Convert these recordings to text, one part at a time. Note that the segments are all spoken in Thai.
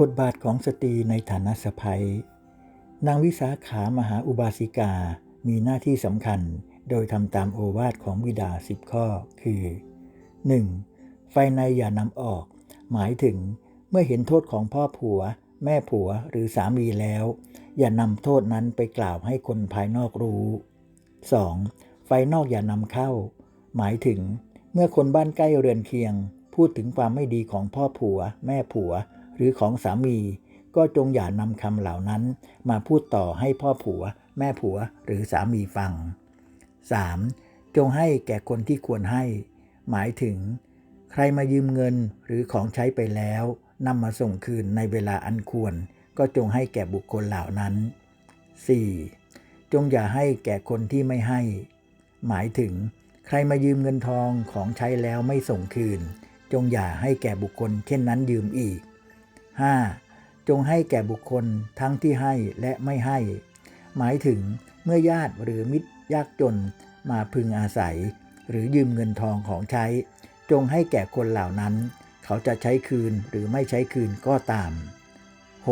บทบาทของสตรีในฐานะสะใภ้นางวิสาขามหาอุบาสิกา มีหน้าที่สำคัญโดยทำตามโอวาทของบิดาสิบข้อ คือ 1. ไฟในอย่านำออก หมายถึงเมื่อเห็นโทษของพ่อผัว แม่ผัวหรือสามีแล้ว อย่านำโทษนั้นไปกล่าวให้คนภายนอกรู้ 2. ไฟนอกอย่านำเข้า หมายถึงเมื่อคนบ้านใกล้เรือนเคียง พูดถึงความไม่ดีของพ่อผัว แม่ผัว หรือของสามี ก็จงอย่านำคำเหล่านั้น มาพูดต่อให้พ่อผัว แม่ผัวหรือสามีฟัง 3. จงให้แก่คนที่ควรให้ หมายถึง ใครมายืมเงินหรือของใช้ไปแล้วนำมาส่งคืนในเวลาอันควร ก็จงให้แก่บุคคลเหล่านั้น 4. จงอย่าให้แก่คนที่ไม่ให้ หมายถึง ใครมายืมเงินทองของใช้แล้วไม่ส่งคืน จงอย่าให้แก่บุคคลเช่นนั้นยืมอีก 5. จงให้แก่บุคคลทั้งที่ให้และไม่ให้ หมายถึงเมื่อญาติหรือมิตรยากจนมาพึงอาศัย หรือยืมเงินทองของใช้ จงให้แก่คนเหล่านั้น เขาจะใช้คืนหรือไม่ใช้คืนก็ตาม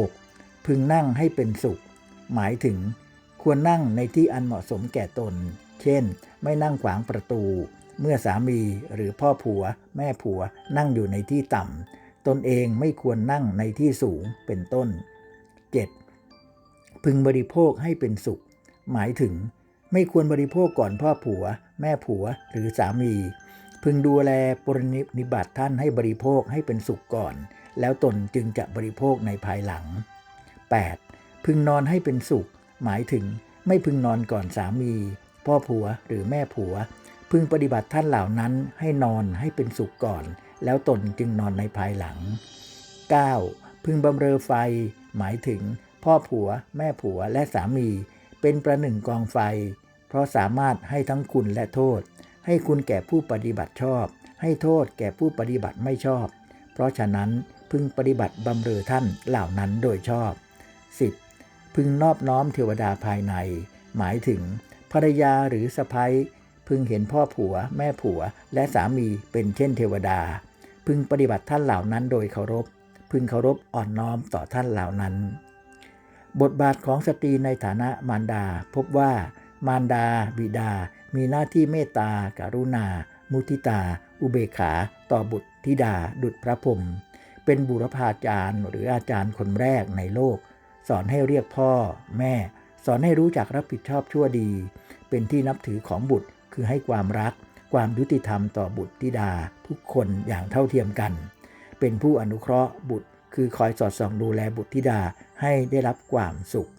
6. พึงนั่งให้เป็นสุข หมายถึง ควรนั่งในที่อันเหมาะสมแก่ตน เช่น ไม่นั่งขวางประตู เมื่อสามีหรือพ่อผัว แม่ผัวนั่งอยู่ในที่ต่ำ ตนเองไม่ควรนั่งในที่สูงเป็นต้น 7. พึงบริโภคให้เป็นสุข หมายถึง ไม่ควรบริโภคก่อนพ่อผัว แม่ผัวหรือสามี พึงดูแลปรนิบัติท่านให้บริโภคให้เป็นสุขก่อน แล้วตนจึงจะบริโภคในภายหลัง 8. พึงนอนให้เป็นสุข หมายถึง ไม่พึงนอนก่อนสามี พ่อผัวหรือแม่ผัว พึงปฏิบัติท่านเหล่านั้นให้นอนให้เป็นสุขก่อน แล้วตนจึงนอนในภายหลัง 9. พึงบำเรอไฟ หมายถึง พ่อผัว แม่ผัวและสามี เป็นประหนึ่งกองไฟ เพราะสามารถให้ทั้งคุณและโทษ ให้คุณแก่ผู้ปฏิบัติชอบ ให้โทษแก่ผู้ปฏิบัติไม่ชอบ เพราะฉะนั้นพึงปฏิบัติบำเรอท่านเหล่านั้นโดยชอบ 10. พึงนอบน้อมเทวดาภายใน หมายถึง ภรรยาหรือสะพ้ยพึงเห็นพ่อผัว แม่ผัวและสามีเป็นเช่นเทวดา พึงปฏิบัติท่านเหล่านั้นโดยเคารพ พึงเคารพอ่อนน้อมต่อท่านเหล่านั้น บทบาทของสตรีในฐานะมารดา พบว่ามารดา บิดา มีหน้าที่เมตตาการุณา มุทิตา อุเบกขา ต่อบุตรธิดา ดุจพระพรมเป็นบุรพาจารย์หรืออาจารย์คนแรกในโลก สอนให้เรียกพ่อ แม่ สอนให้รู้จักรับผิดชอบชั่วดี เป็นที่นับถือของบุตรคือให้ความรัก ความยุติธรรมต่อบุตรธิดาทุกคนอย่างเท่าเทียมกัน เป็นผู้อนุเคราะห์บุตรคือคอยสอดส่องดูแลบุตรธิดาให้ได้รับความสุข